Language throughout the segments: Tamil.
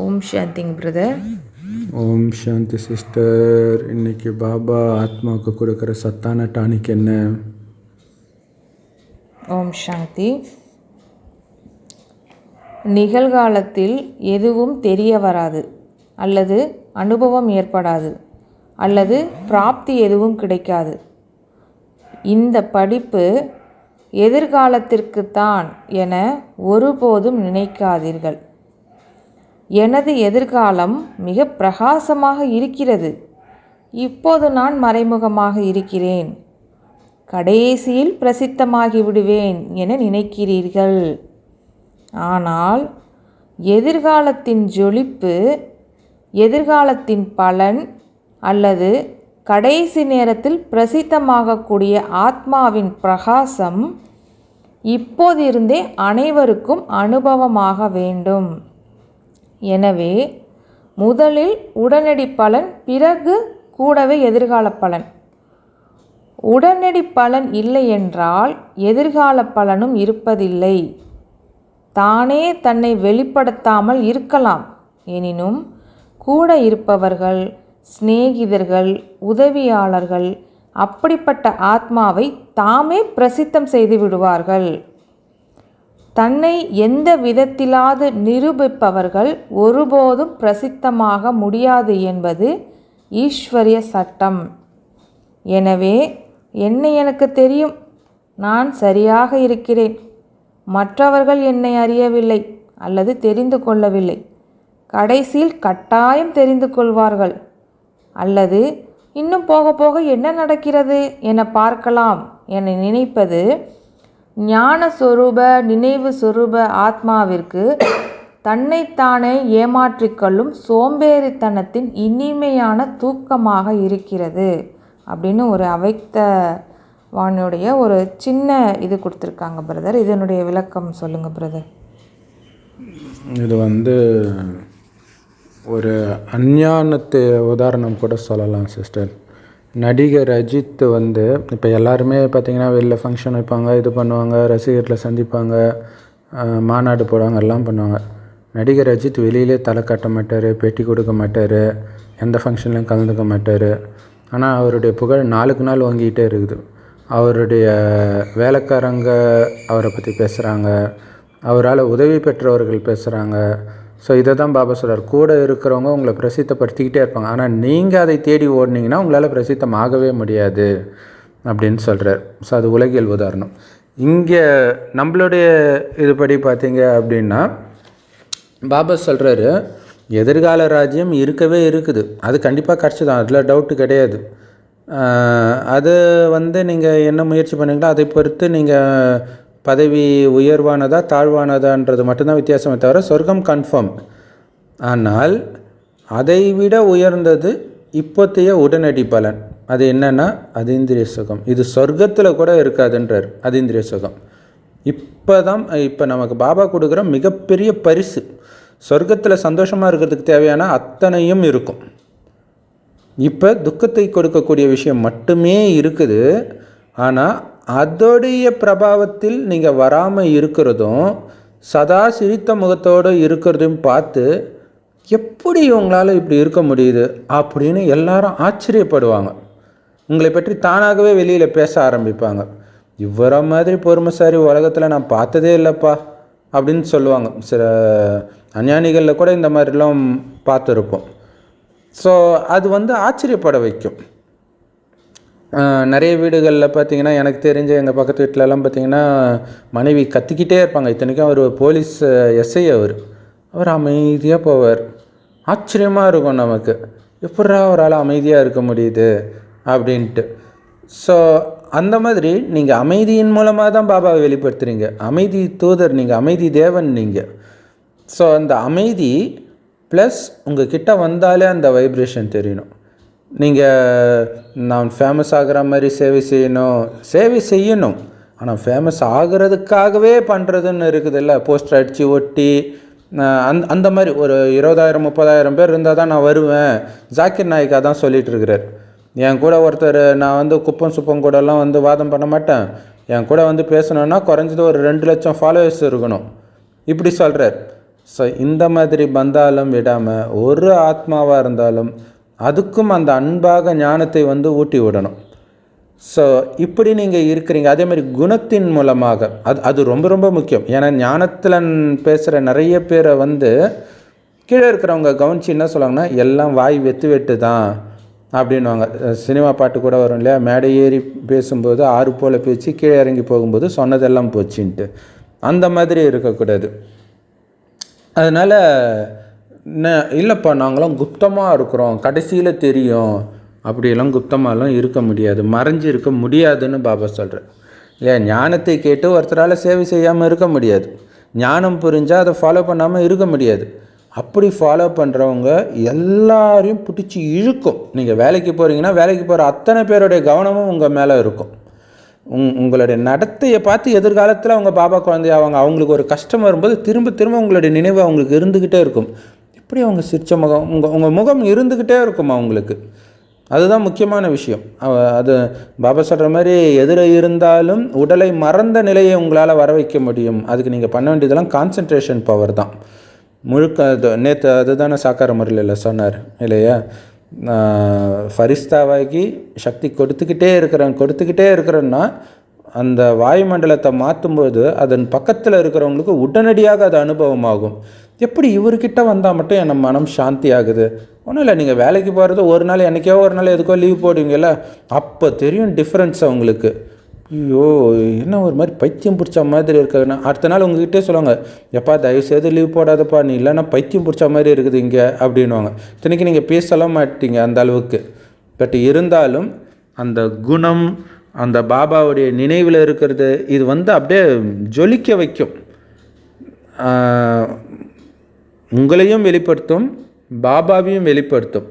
ஓம் சாந்திங் பிரதர் ஓம் சாந்தி சிஸ்டர். இன்னைக்கு பாபா ஆத்மாவுக்கு கொடுக்குற சத்தான டானிக் என்ன? ஓம் சாந்தி. நிகழ்காலத்தில் எதுவும் தெரிய வராது அல்லது அனுபவம் ஏற்படாது அல்லது பிராப்தி எதுவும் கிடைக்காது. இந்த படிப்பு எதிர்காலத்திற்குத்தான் என ஒருபோதும் நினைக்காதீர்கள். எனது எதிர்காலம் மிக பிரகாசமாக இருக்கிறது. இப்போது நான் மறைமுகமாக இருக்கிறேன். கடைசியில் பிரசித்தமாகி விடுவேன் என நினைக்கிறீர்கள். ஆனால் எதிர்காலத்தின் ஜொலிப்பு எதிர்காலத்தின் பலன் அல்லது கடைசி நேரத்தில் பிரசித்தமாகக்கூடிய ஆத்மாவின் பிரகாசம் இப்போதிருந்தே அனைவருக்கும் அனுபவமாக வேண்டும். எனவே முதலில் உடனடி பலன் பிறகு கூடவே எதிர்கால பலன். உடனடி பலன் இல்லை என்றால் எதிர்கால பலனும் இருப்பதில்லை. தானே தன்னை வெளிப்படுத்தாமல் இருக்கலாம். எனினும் கூட இருப்பவர்கள் சிநேகிதர்கள் உதவியாளர்கள் அப்படிப்பட்ட ஆத்மாவை தாமே பிரசித்தம் செய்து விடுவார்கள். தன்னை எந்த விதத்திலாவது நிரூபிப்பவர்கள் ஒருபோதும் பிரசித்தமாக முடியாது என்பது ஈஸ்வரிய சட்டம். எனவே என்னை எனக்கு தெரியும் நான் சரியாக இருக்கிறேன். மற்றவர்கள் என்னை அறியவில்லை அல்லது தெரிந்து கொள்ளவில்லை. கடைசியில் கட்டாயம் தெரிந்து கொள்வார்கள். அல்லது இன்னும் போக போக என்ன நடக்கிறது என பார்க்கலாம் என நினைப்பது ஞான சொரூப நினைவு சொரூப ஆத்மாவிற்கு தன்னைத்தானே ஏமாற்றிக்கொள்ளும் சோம்பேறித்தனத்தின் இனிமையான தூக்கமாக இருக்கிறது அப்படின்னு ஒரு அவைத்த வாணியுடைய ஒரு சின்ன இது கொடுத்துருக்காங்க பிரதர் இதனுடைய விளக்கம் சொல்லுங்கள் பிரதர் இது வந்து ஒரு அஞ்ஞானத்து உதாரணம் கூட சொல்லலாம் சிஸ்டர் நடிகர் அஜித் வந்து இப்போ எல்லாருமே பார்த்திங்கன்னா வெளில ஃபங்க்ஷன் வைப்பாங்க இது பண்ணுவாங்க ரசிகர்களை சந்திப்பாங்க மாநாடு போடுவாங்க எல்லாம் பண்ணுவாங்க. நடிகர் அஜித் வெளியிலே தலை காட்ட மாட்டார் பேட்டி கொடுக்க மாட்டார் எந்த ஃபங்க்ஷன்லையும் கலந்துக்க மாட்டார். ஆனால் அவருடைய புகழ் நாளுக்கு நாள் வாங்கிக்கிட்டே இருக்குது. அவருடைய வேலைக்காரங்க அவரை பற்றி பேசுகிறாங்க அவரால் உதவி பெற்றவர்கள் பேசுகிறாங்க ஸோ இதை தான் பாபா சொல்கிறார் கூட இருக்கிறவங்க உங்களை பிரசித்தப்படுத்திக்கிட்டே இருப்பாங்க. ஆனால் நீங்கள் அதை தேடி ஓடினீங்கன்னா உங்களால் பிரசித்தம் ஆகவே முடியாது அப்படின்னு சொல்கிறார் ஸோ அது உலகியல் உதாரணம். இங்கே நம்மளுடைய இதுபடி பார்த்தீங்க அப்படின்னா பாபா சொல்கிறாரு எதிர்கால ராஜ்யம் இருக்கவே இருக்குது. அது கண்டிப்பாக கிடச்சி தான் அதில் டவுட்டு கிடையாது. அது வந்து நீங்கள் என்ன முயற்சி பண்ணீங்களோ அதை பொறுத்து நீங்கள் பதவி உயர்வானதா தாழ்வானதான்றது மட்டும்தான் வித்தியாசமே தவிர சொர்க்கம் கன்ஃபார்ம் ஆனால் அதை விட உயர்ந்தது இப்போத்தைய உடனடி பலன். அது என்னென்னா அதீந்திரிய சுகம். இது சொர்க்கத்தில் கூட இருக்காதுன்றார் அதீந்திரிய சுகம். இப்போ தான் இப்போ நமக்கு பாபா கொடுக்குற மிகப்பெரிய பரிசு. சொர்க்கத்தில் சந்தோஷமாக இருக்கிறதுக்கு தேவையான அத்தனையும் இருக்கும். இப்போ துக்கத்தை கொடுக்கக்கூடிய விஷயம் மட்டுமே இருக்குது. ஆனால் அதோடைய பிரபாவத்தில் நீங்கள் வராமல் இருக்கிறதும் சதா சிரித்த முகத்தோடு இருக்கிறதையும் பார்த்து எப்படி உங்களால் இப்படி இருக்க முடியுது? அப்படின்னு எல்லாரும் ஆச்சரியப்படுவாங்க. உங்களை பற்றி தானாகவே வெளியில் பேச ஆரம்பிப்பாங்க. இவரை மாதிரி பொறுமைசாரி உலகத்தில் நான் பார்த்ததே இல்லைப்பா அப்படின்னு சொல்லுவாங்க. சில அஞ்ஞானிகளில் கூட இந்த மாதிரிலாம் பார்த்துருப்போம். ஸோ அது வந்து ஆச்சரியப்பட வைக்கும். நிறைய வீடுகளில் பார்த்தீங்கன்னா எனக்கு தெரிஞ்ச எங்கள் பக்கத்து வீட்டிலலாம் பார்த்தீங்கன்னா மனைவி கத்திக்கிட்டே இருப்பாங்க. இத்தனைக்கும் அவர் போலீஸ் எஸ்ஐ அவர். அவர் அமைதியாக போவார். ஆச்சரியமாக இருக்கும் நமக்கு. எப்படா அவரால் அமைதியாக இருக்க முடியுது? அப்படின்ட்டு. ஸோ அந்த மாதிரி நீங்கள் அமைதியின் மூலமாக தான் பாபாவை வெளிப்படுத்துகிறீங்க அமைதி தூதர் நீங்கள் அமைதி தேவன் நீங்கள் ஸோ அந்த அமைதி ப்ளஸ் உங்கள் கிட்டே வந்தாலே அந்த வைப்ரேஷன் தெரியணும். நீங்கள் நான் ஃபேமஸ் ஆகிற மாதிரி சேவை செய்யணும். சேவை செய்யணும். ஆனால் ஃபேமஸ் ஆகிறதுக்காகவே பண்ணுறதுன்னு இருக்குதுல்ல. போஸ்டர் அடித்து ஒட்டி அந் அந்த மாதிரி ஒரு இருபதாயிரம் முப்பதாயிரம் பேர் இருந்தால் தான் நான் வருவேன். ஜாக்கிர் நாய்க்கா தான் சொல்லிகிட்ருக்கிறார் என் கூட ஒருத்தர் நான் வந்து குப்பம் சுப்பம் கூடலாம் வந்து வாதம் பண்ண மாட்டேன். என் கூட வந்து பேசணுன்னா குறைஞ்சது ஒரு ரெண்டு லட்சம் ஃபாலோவர்ஸ் இருக்கணும். இப்படி சொல்கிறார் ஸோ இந்த மாதிரி பந்தாலும் விடாமல் ஒரு ஆத்மாவாக இருந்தாலும் அதுக்கும் அந்த அன்பாக ஞானத்தை வந்து ஊட்டி விடணும். ஸோ இப்படி நீங்கள் இருக்கிறீங்க. அதே மாதிரி குணத்தின் மூலமாக அது அது ரொம்ப ரொம்ப முக்கியம். ஏன்னா ஞானத்தில் பேசுகிற நிறைய பேரை வந்து கீழே இருக்கிறவங்க கவனிச்சு என்ன சொல்லுவாங்கன்னா எல்லாம் வாய் வெத்து வெட்டு தான் அப்படின்வாங்க சினிமா பாட்டு கூட வரும் இல்லையா? மேடை ஏறி பேசும்போது ஆறு போல் பேச்சு கீழே இறங்கி போகும்போது சொன்னதெல்லாம் போச்சுன்ட்டு. அந்த மாதிரி இருக்கக்கூடாது. அதனால் இல்லைப்பா நாங்களாம் குப்தமாக இருக்கிறோம். கடைசியில் தெரியும். அப்படியெல்லாம் குப்தமாலாம் இருக்க முடியாது. மறைஞ்சு இருக்க முடியாதுன்னு பாபா சொல்கிறார் இல்லையா ஞானத்தை கேட்டு ஒருத்தரால் சேவை செய்யாமல் இருக்க முடியாது. ஞானம் புரிஞ்சால் அதை ஃபாலோ பண்ணாமல் இருக்க முடியாது. அப்படி ஃபாலோ பண்ணுறவங்க எல்லாரையும் பிடிச்சி இழுக்கும். நீங்கள் வேலைக்கு போகிறீங்கன்னா வேலைக்கு போகிற அத்தனை பேருடைய கவனமும் உங்கள் மேலே இருக்கும். உங் உங்களுடைய நடத்தையை பார்த்து எதிர்காலத்தில் அவங்க பாபா குழந்தையாவாங்க. அவங்களுக்கு ஒரு கஷ்டம் வரும்போது திரும்ப திரும்ப உங்களுடைய நினைவு அவங்களுக்கு இருந்துக்கிட்டே இருக்கும். இப்படி அவங்க சிரிச்ச முகம் உங்கள் உங்கள் முகம் இருந்துக்கிட்டே இருக்குமா உங்களுக்கு அதுதான் முக்கியமான விஷயம். அது பாபா சொல்கிற மாதிரி எதிர இருந்தாலும் உடலை மறந்த நிலையை உங்களால் வர வைக்க முடியும். அதுக்கு நீங்கள் பண்ண வேண்டியதெல்லாம் கான்சன்ட்ரேஷன் பவர் தான். முழுக்க நேற்று அதுதானே சாக்கார முறையில் சொன்னார் இல்லையா? ஃபரிஸ்தாவாகி சக்தி கொடுத்துக்கிட்டே இருக்கிறேன் கொடுத்துக்கிட்டே இருக்கிறேன்னா அந்த வாயுமண்டலத்தை மாற்றும்போது அதன் பக்கத்தில் இருக்கிறவங்களுக்கு உடனடியாக அது அனுபவமாகும். எப்படி இவர்கிட்ட வந்தால் மட்டும் என் மனம் சாந்தி ஆகுது ஒன்றும் இல்லை நீங்கள் வேலைக்கு போகிறது ஒரு நாள் என்னைக்கோ ஒரு நாள் எதுக்கோ லீவ் போடுவீங்கல்ல அப்போ தெரியும் டிஃப்ரென்ஸ் அவங்களுக்கு. ஐயோ என்ன ஒரு மாதிரி பைத்தியம் பிடிச்ச மாதிரி இருக்குதுன்னா அடுத்த நாள் உங்ககிட்டே சொல்லுவாங்க எப்பா தயவுசெய்து லீவ் போடாதப்பா நீ இல்லைன்னா பைத்தியம் பிடிச்ச மாதிரி இருக்குது இங்கே அப்படின்வாங்க இத்தனைக்கு நீங்கள் பேசலாம் மாட்டீங்க அந்த அளவுக்கு. பட் இருந்தாலும் அந்த குணம் அந்த பாபாவுடைய நினைவில் இருக்கிறது இது வந்து அப்படியே ஜொலிக்க வைக்கும். உங்களையும் வெளிப்படுத்தும் பாபாவையும் வெளிப்படுத்தும்.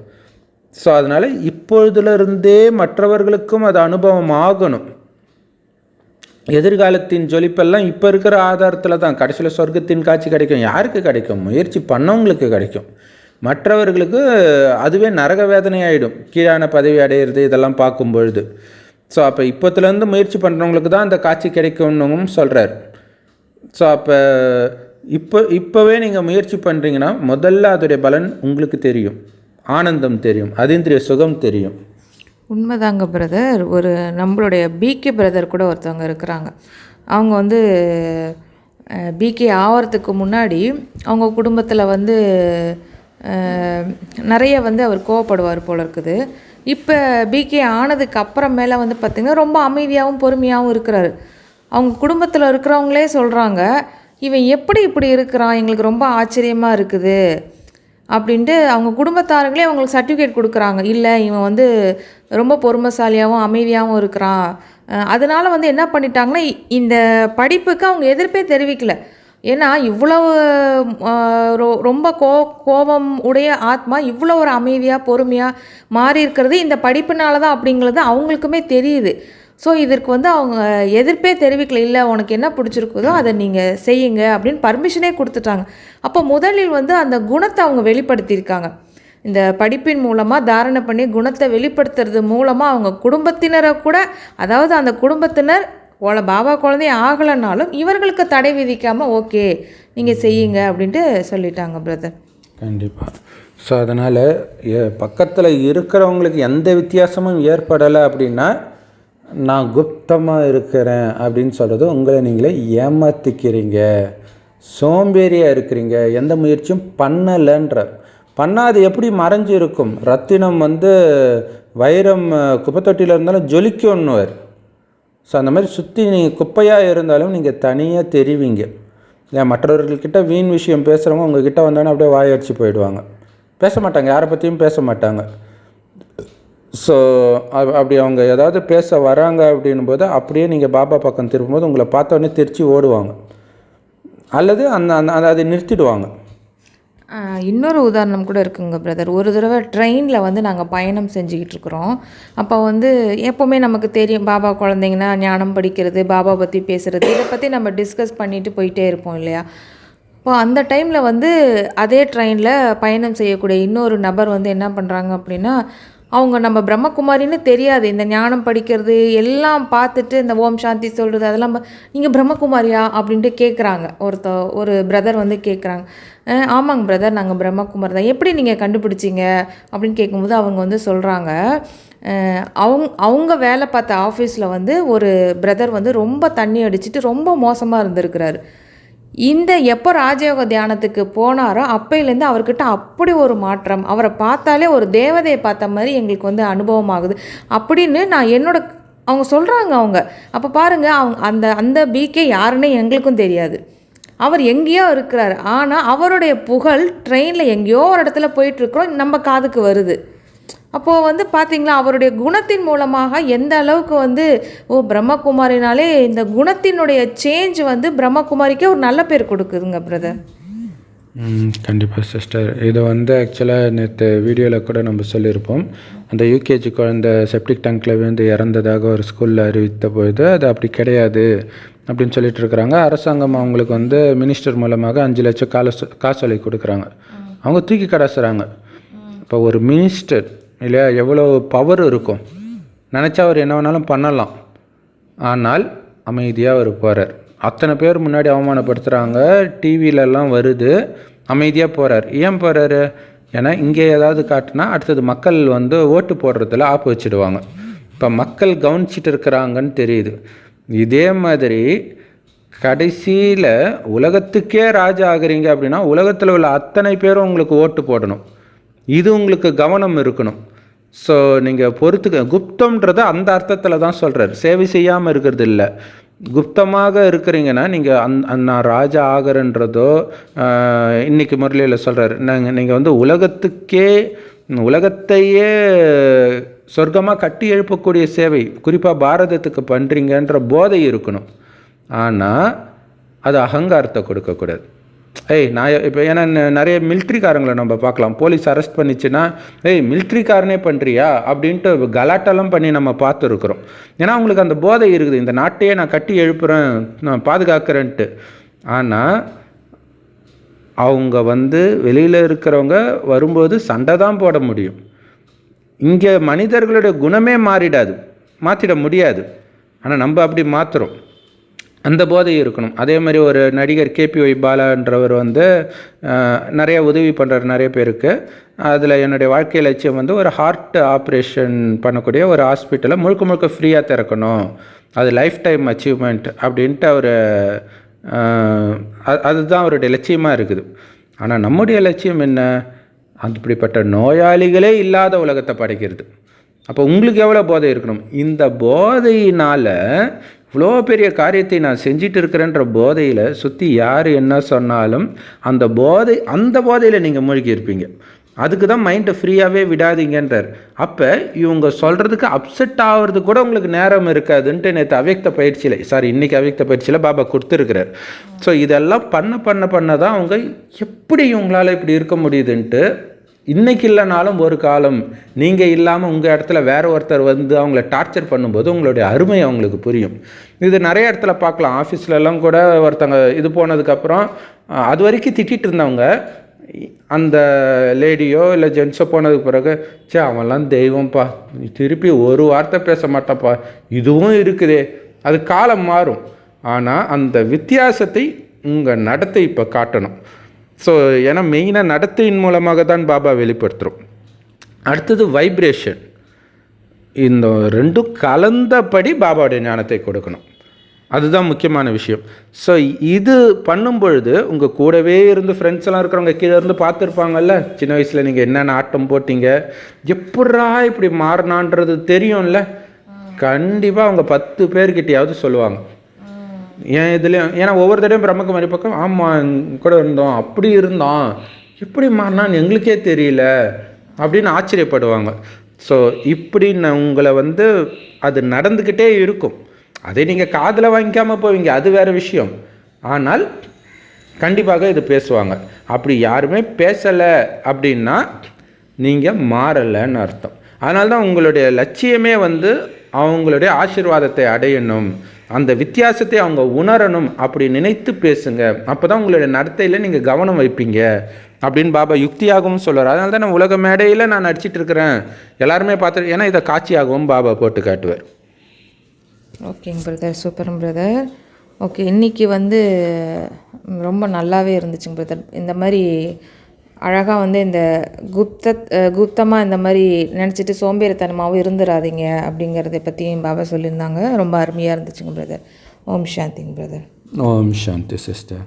ஸோ அதனால் இப்பொழுதுலேருந்தே மற்றவர்களுக்கும் அது அனுபவம் ஆகணும். எதிர்காலத்தின் ஜொலிப்பெல்லாம் இப்போ இருக்கிற ஆதாரத்தில் தான். கடைசியில் சொர்க்கத்தின் காட்சி கிடைக்கும். யாருக்கு கிடைக்கும்? முயற்சி பண்ணவங்களுக்கு கிடைக்கும். மற்றவர்களுக்கு அதுவே நரக வேதனை ஆகிடும் கீழான பதவி அடையிறது இதெல்லாம் பார்க்கும் பொழுது ஸோ அப்போ இப்போத்துலேருந்து முயற்சி பண்ணுறவங்களுக்கு தான் அந்த காட்சி கிடைக்கும்னு சொல்கிறார் ஸோ அப்போ இப்போ இப்போவே நீங்கள் முயற்சி பண்ணுறீங்கன்னா முதல்ல அதோடைய பலன் உங்களுக்கு தெரியும். ஆனந்தம் தெரியும். அதேந்திரிய சுகம் தெரியும். உண்மைதாங்க பிரதர் ஒரு நம்மளுடைய பிகே பிரதர் கூட ஒருத்தவங்க இருக்கிறாங்க. அவங்க வந்து பிகே ஆவறதுக்கு முன்னாடி அவங்க குடும்பத்தில் வந்து நிறைய வந்து அவர் கோவப்படுவார் போல இருக்குது. இப்போ பிகே ஆனதுக்கு அப்புறமேல வந்து பார்த்திங்கன்னா ரொம்ப அமைதியாகவும் பொறுமையாகவும் இருக்கிறாரு. அவங்க குடும்பத்தில் இருக்கிறவங்களே சொல்கிறாங்க இவன் எப்படி இப்படி இருக்கிறான்? எங்களுக்கு ரொம்ப ஆச்சரியமாக இருக்குது. அப்படின்ட்டு அவங்க குடும்பத்தாரங்களே அவங்களுக்கு சர்டிஃபிகேட் கொடுக்குறாங்க. இல்லை இவன் வந்து ரொம்ப பொறுமைசாலியாகவும் அமைதியாகவும் இருக்கிறான். அதனால் அதனால வந்து என்ன பண்ணிட்டாங்கன்னா இந்த படிப்புக்கு அவங்க எதிர்ப்பே தெரிவிக்கல. ஏன்னா இவ்வளவு ரொ- ரொம்ப கோ கோபம் உடைய ஆத்மா இவ்வளோ ஒரு அமைதியாக பொறுமையாக மாறி இருக்கிறது இந்த படிப்புனால தான் அப்படிங்கிறது அவங்களுக்குமே தெரியுது. ஸோ இதற்கு வந்து அவங்க எதிர்ப்பே தெரிவிக்கல. இல்லை உனக்கு என்ன பிடிச்சிருக்குதோ அதை நீங்கள் செய்யுங்க அப்படின்னு பர்மிஷனே கொடுத்துட்டாங்க. அப்போ முதலில் வந்து அந்த குணத்தை அவங்க வெளிப்படுத்தியிருக்காங்க. இந்த படிப்பின் மூலமாக தாரணை பண்ணி குணத்தை வெளிப்படுத்துறது மூலமாக அவங்க குடும்பத்தினரை கூட அதாவது அந்த குடும்பத்தினர் ஓல பாபா குழந்தைய ஆகலைனாலும் இவர்களுக்கு தடை விதிக்காமல் ஓகே நீங்கள் செய்யுங்க அப்படின்ட்டு சொல்லிட்டாங்க பிரதர் கண்டிப்பாக ஸோ அதனால் பக்கத்தில் இருக்கிறவங்களுக்கு எந்த வித்தியாசமும் ஏற்படலை அப்படின்னா நான் குப்தமாக இருக்கிறேன் அப்படின்னு சொல்கிறது உங்களை நீங்களே ஏமாற்றிக்கிறீங்க சோம்பேறியாக இருக்கிறீங்க. எந்த முயற்சியும் பண்ணலைன்ற பண்ணால் அது எப்படி மறைஞ்சு இருக்கும் ரத்தினம் வந்து வைரம் குப்பைத்தொட்டியில் இருந்தாலும் ஜொலிக்கும்னுவார். ஸோ அந்த மாதிரி சுற்றி நீங்கள் குப்பையாக இருந்தாலும் நீங்கள் தனியாக தெரிவிங்க. இல்லை மற்றவர்கள்கிட்ட வீண் விஷயம் பேசுகிறவங்க உங்ககிட்ட வந்தோன்னே அப்படியே வாயடிச்சு போயிடுவாங்க. பேச மாட்டாங்க. யாரை பற்றியும் பேச மாட்டாங்க. ஸோ அப்படி அவங்க ஏதாவது பேச வராங்க அப்படின்னும் போது அப்படியே நீங்கள் பாபா பக்கம் திரும்பும்போது உங்களை பார்த்தோன்னே திருச்சி ஓடுவாங்க. அல்லது அந்த அந்த அதை நிறுத்திடுவாங்க. இன்னொரு உதாரணம் கூட இருக்குங்க பிரதர் ஒரு தடவை ட்ரெயினில் வந்து நாங்கள் பயணம் செஞ்சுக்கிட்டு இருக்கிறோம். அப்போ வந்து எப்போவுமே நமக்கு தெரியும் பாபா குழந்தைங்கன்னா ஞானம் படிக்கிறது பாபா பற்றி பேசுகிறது இதை பற்றி நம்ம டிஸ்கஸ் பண்ணிட்டு போயிட்டே இருப்போம் இல்லையா? இப்போ அந்த டைமில் வந்து அதே ட்ரெயினில் பயணம் செய்யக்கூடிய இன்னொரு நபர் வந்து என்ன பண்ணுறாங்க அப்படின்னா அவங்க நம்ம பிரம்மகுமாரின்னு தெரியாது. இந்த ஞானம் படிக்கிறது எல்லாம் பார்த்துட்டு இந்த ஓம் சாந்தி சொல்கிறது அதெல்லாம் நீங்கள் பிரம்மகுமாரியா அப்படின்ட்டு கேட்குறாங்க ஒருத்த ஒரு பிரதர் வந்து கேட்குறாங்க ஆமாங்க பிரதர் நாங்கள் பிரம்மகுமார் தான். எப்படி நீங்கள் கண்டுபிடிச்சிங்க? அப்படின்னு கேட்கும்போது அவங்க வந்து சொல்கிறாங்க அவங்க அவங்க வேலை பார்த்த ஆஃபீஸில் வந்து ஒரு பிரதர் வந்து ரொம்ப தண்ணி அடிச்சுட்டு ரொம்ப மோசமாக இருந்திருக்கிறாரு. இந்த எப்போ ராஜயோக தியானத்துக்கு போனாரோ அப்பையிலேருந்து அவர்கிட்ட அப்படி ஒரு மாற்றம் அவரை பார்த்தாலே ஒரு தேவதையை பார்த்த மாதிரி எங்களுக்கு வந்து அனுபவம் ஆகுது அப்படின்னு நான் என்னோட அவங்க சொல்கிறாங்க அவங்க. அப்போ பாருங்கள் அவங்க அந்த அந்த பிகே யாருன்னே எங்களுக்கும் தெரியாது. அவர் எங்கேயோ இருக்கிறார். ஆனால் அவருடைய புகழ் ட்ரெயினில் எங்கேயோ ஒரு இடத்துல போயிட்டுருக்குறோம் நம்ம காதுக்கு வருது. அப்போது வந்து பார்த்தீங்களா அவருடைய குணத்தின் மூலமாக எந்த அளவுக்கு வந்து ஓ பிரம்மகுமாரினாலே இந்த குணத்தினுடைய சேஞ்ச் வந்து பிரம்மகுமாரிக்கே ஒரு நல்ல பேர் கொடுக்குதுங்க பிரதர் கண்டிப்பாக சிஸ்டர் இது வந்து ஆக்சுவலாக நேற்று வீடியோவில் கூட நம்ம சொல்லியிருப்போம். அந்த யூகேஜி குழந்தை செப்டிக் டேங்க்கில் விழுந்து இறந்ததாக ஒரு ஸ்கூலில் அறிவித்த பொழுது அது அப்படி கிடையாது அப்படின்னு சொல்லிட்டு இருக்கிறாங்க. அரசாங்கம் அவங்களுக்கு வந்து மினிஸ்டர் மூலமாக அஞ்சு லட்சம் காசு காசோலை கொடுக்குறாங்க. அவங்க தூக்கி கடாசுறாங்க. இப்போ ஒரு மினிஸ்டர் இல்லையா? எவ்வளோ பவர் இருக்கும். நினச்சா அவர் என்ன வேணாலும் பண்ணலாம். ஆனால் அமைதியாக அவர் போகிறார் அத்தனை பேர் முன்னாடி அவமானப்படுத்துகிறாங்க டிவிலெல்லாம் வருது. அமைதியாக போகிறார் ஏன் போகிறாரு ஏன்னா இங்கே ஏதாவது காட்டினா அடுத்தது மக்கள் வந்து ஓட்டு போடுறதுல ஆப்பு வச்சிடுவாங்க. இப்போ மக்கள் கவனிச்சிட்டு இருக்கிறாங்கன்னு தெரியுது. இதே மாதிரி கடைசியில் உலகத்துக்கே ராஜா ஆகுறீங்க அப்படின்னா உலகத்தில் உள்ள அத்தனை பேரும் உங்களுக்கு ஓட்டு போடணும். இது உங்களுக்கு கவனம் இருக்கணும். ஸோ நீங்கள் பொறுத்துக்க குப்தம்ன்றத அந்த அர்த்தத்தில் தான் சொல்கிறார் சேவை செய்யாமல் இருக்கிறது இல்லை. குப்தமாக இருக்கிறீங்கன்னா நீங்கள் அந் அந் நான் ராஜா ஆகிறன்றதோ இன்றைக்கி முரளியில் சொல்கிறார் நாங்கள் நீங்கள் வந்து உலகத்துக்கே உலகத்தையே சொர்க்கமாக கட்டி எழுப்பக்கூடிய சேவை குறிப்பாக பாரதத்துக்கு பண்ணுறீங்கன்ற போதை இருக்கணும். ஆனால் அது அகங்காரத்தை கொடுக்கக்கூடாது. ஏய் நான் இப்போ ஏன்னா நிறைய மிலிட்ரிக்காரங்களை நம்ம பார்க்கலாம். போலீஸ் அரெஸ்ட் பண்ணிச்சுன்னா ஏய் மிலிட்ரிக்காரனே பண்ணுறியா அப்படின்ட்டு கலாட்டெல்லாம் பண்ணி நம்ம பார்த்துருக்குறோம். ஏன்னா அவங்களுக்கு அந்த போதை இருக்குது. இந்த நாட்டையே நான் கட்டி எழுப்புகிறேன் நான் பாதுகாக்கிறேன்ட்டு. ஆனால் அவங்க வந்து வெளியில் இருக்கிறவங்க வரும்போது சண்டை தான் போட முடியும். இங்கே மனிதர்களுடைய குணமே மாறிடாது. மாற்றிட முடியாது. ஆனால் நம்ம அப்படி மாற்றுறோம் அந்த போதை இருக்கணும். அதே மாதிரி ஒரு நடிகர் கேபி ஒய் பாலான்றவர் வந்து நிறைய உதவி பண்ணுறார் நிறைய பேருக்கு. அதில் என்னுடைய வாழ்க்கை லட்சியம் வந்து ஒரு ஹார்ட் ஆப்ரேஷன் பண்ணக்கூடிய ஒரு ஹாஸ்பிட்டலை முழுக்க முழுக்க ஃப்ரீயாக திறக்கணும். அது லைஃப் டைம் அச்சீவ்மெண்ட் அப்படின்ட்டு அவர் அதுதான் அவருடைய லட்சியமாக இருக்குது. ஆனால் நம்முடைய லட்சியம் என்ன? அப்படிப்பட்ட நோயாளிகளே இல்லாத உலகத்தை படைக்கிறது. அப்போ உங்களுக்கு எவ்வளோ போதை இருக்கணும்? இந்த போதையினால் இவ்வளோ பெரிய காரியத்தை நான் செஞ்சிட்டு இருக்கிறேன்ற போதையில் சுற்றி யார் என்ன சொன்னாலும் அந்த போதை அந்த போதையில் நீங்கள் மூழ்கி இருப்பீங்க. அதுக்கு தான் மைண்டை ஃப்ரீயாகவே விடாதீங்கன்றார். அப்போ இவங்க சொல்கிறதுக்கு அப்செட் ஆகிறது கூட உங்களுக்கு நேரம் இருக்காதுன்ட்டு நேற்று அவ்யக்த பயிற்சியில் சாரி இன்றைக்கி அவ்யக்த பயிற்சியில் பாபா கொடுத்துருக்கிறார். ஸோ இதெல்லாம் பண்ண பண்ண பண்ண தான் அவங்க எப்படி இவங்களால் இப்படி இருக்க முடியுதுன்ட்டு இன்றைக்கி இல்லைனாலும் ஒரு காலம் நீங்கள் இல்லாமல் உங்கள் இடத்துல வேறு ஒருத்தர் வந்து அவங்கள டார்ச்சர் பண்ணும்போது உங்களுடைய அருமை அவங்களுக்கு புரியும். இது நிறைய இடத்துல பார்க்கலாம். ஆஃபீஸ்லலாம் கூட ஒருத்தங்க இது போனதுக்கப்புறம் அது வரைக்கும் திட்டிகிட்டு இருந்தவங்க அந்த லேடியோ இல்லை ஜென்ஸோ போனதுக்கு பிறகு சே அவன்லாம் தெய்வம்ப்பா திருப்பி ஒரு வார்த்தை பேச மாட்டாப்பா. இதுவும் இருக்குதே. அது காலம் மாறும். ஆனால் அந்த வித்தியாசத்தை உங்கள் நடத்தை இப்போ காட்டணும். ஸோ ஏன்னா மெயினாக நடத்தையின் மூலமாக தான் பாபா வெளிப்படுத்துகிறோம் அடுத்தது வைப்ரேஷன் இந்த ரெண்டும் கலந்தபடி பாபாவுடைய ஞானத்தை கொடுக்கணும். அதுதான் முக்கியமான விஷயம். ஸோ இது பண்ணும் பொழுது உங்கள் கூடவே இருந்து ஃப்ரெண்ட்ஸ் எல்லாம் இருக்கிறவங்க கீழே இருந்து பார்த்துருப்பாங்கல்ல? சின்ன வயசில் நீங்கள் என்னென்ன ஆட்டம் போட்டீங்க? எப்பட்றா இப்படி மாறினான்றது தெரியும்ல? கண்டிப்பாக அவங்க பத்து பேர்கிட்டையாவது சொல்லுவாங்க. ஏன் இதுலேயும் ஏன்னா ஒவ்வொரு தடவையும் பிரம்மகுமாரி பக்கம் ஆமாம் கூட இருந்தோம் அப்படி இருந்தோம் எப்படி மாறினான்னு எங்களுக்கே தெரியல அப்படின்னு ஆச்சரியப்படுவாங்க. ஸோ இப்படி நான் உங்களை வந்து அது நடந்துக்கிட்டே இருக்கும். அதை நீங்கள் காதில் வாங்கிக்காமல் போவீங்க அது வேறு விஷயம். ஆனால் கண்டிப்பாக இது பேசுவாங்க. அப்படி யாருமே பேசலை அப்படின்னா நீங்கள் மாறலைன்னு அர்த்தம். அதனால தான் உங்களுடைய லட்சியமே வந்து அவங்களுடைய ஆசீர்வாதத்தை அடையணும். அந்த வித்தியாசத்தை அவங்க உணரணும் அப்படி நினைத்து பேசுங்க. அப்போ தான் உங்களுடைய நடத்தையில் நீங்கள் கவனம் வைப்பீங்க. அப்படின்னு பாபா யுக்தியாகவும் சொல்லுவார் அதனால தான் நான் உலக மேடையில் நான் நடிச்சிட்டு இருக்கிறேன். எல்லாருமே பார்த்து ஏன்னா இதை காட்சியாகவும் பாபா போட்டு காட்டுவார். ஓகேங்க பிரதர் சூப்பரும் பிரதர் ஓகே இன்றைக்கி வந்து ரொம்ப நல்லாவே இருந்துச்சுங்க பிரதர் இந்த மாதிரி அழகாக வந்து இந்த குப்த குப்தமாக இந்த மாதிரி நினச்சிட்டு சோம்பேறித்தனமாகவும் இருந்துடாதீங்க அப்படிங்கிறத பற்றியும் பாபா சொல்லியிருந்தாங்க. ரொம்ப அருமையாக இருந்துச்சுங்க பிரதர் ஓம் சாந்திங் பிரதர் ஓம் சாந்தி சிஸ்டர்